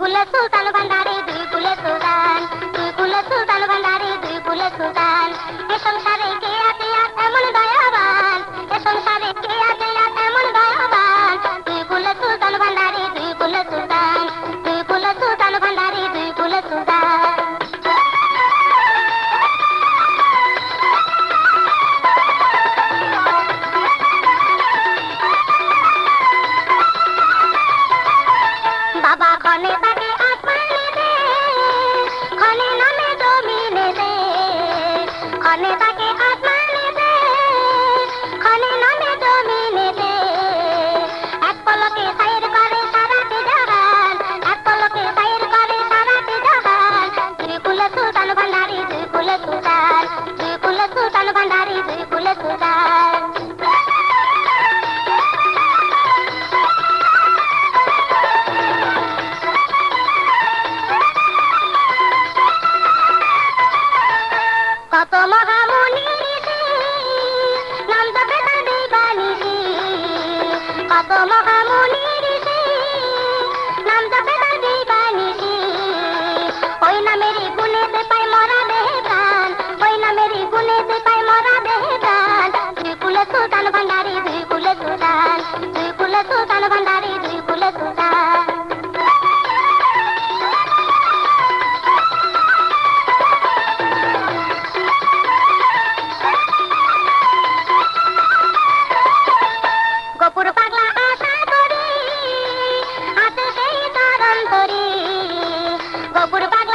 কুলে সুলতান ভান্ডারে দুই কুলে সুলতান দুই কুলে সুলতান ভান্ডারে দুই কুলে সুলতান। এ সংসারে কে আছে এমন দয়াবান? এ সংসারে কে আছে এমন দয়াবান? দুই কুলে সুলতান ভান্ডারে দুই কুলে সুলতান দুই কুলে সুলতান ভান্ডারে দুই কুলে সুলতান। বাবা কনে খনে তাকে আসমানে সুলতান ভান্ডারি দুই কুলে সুলতান দুই কুলে সুলতান ভান্ডারি তরণ গপুর পাগলা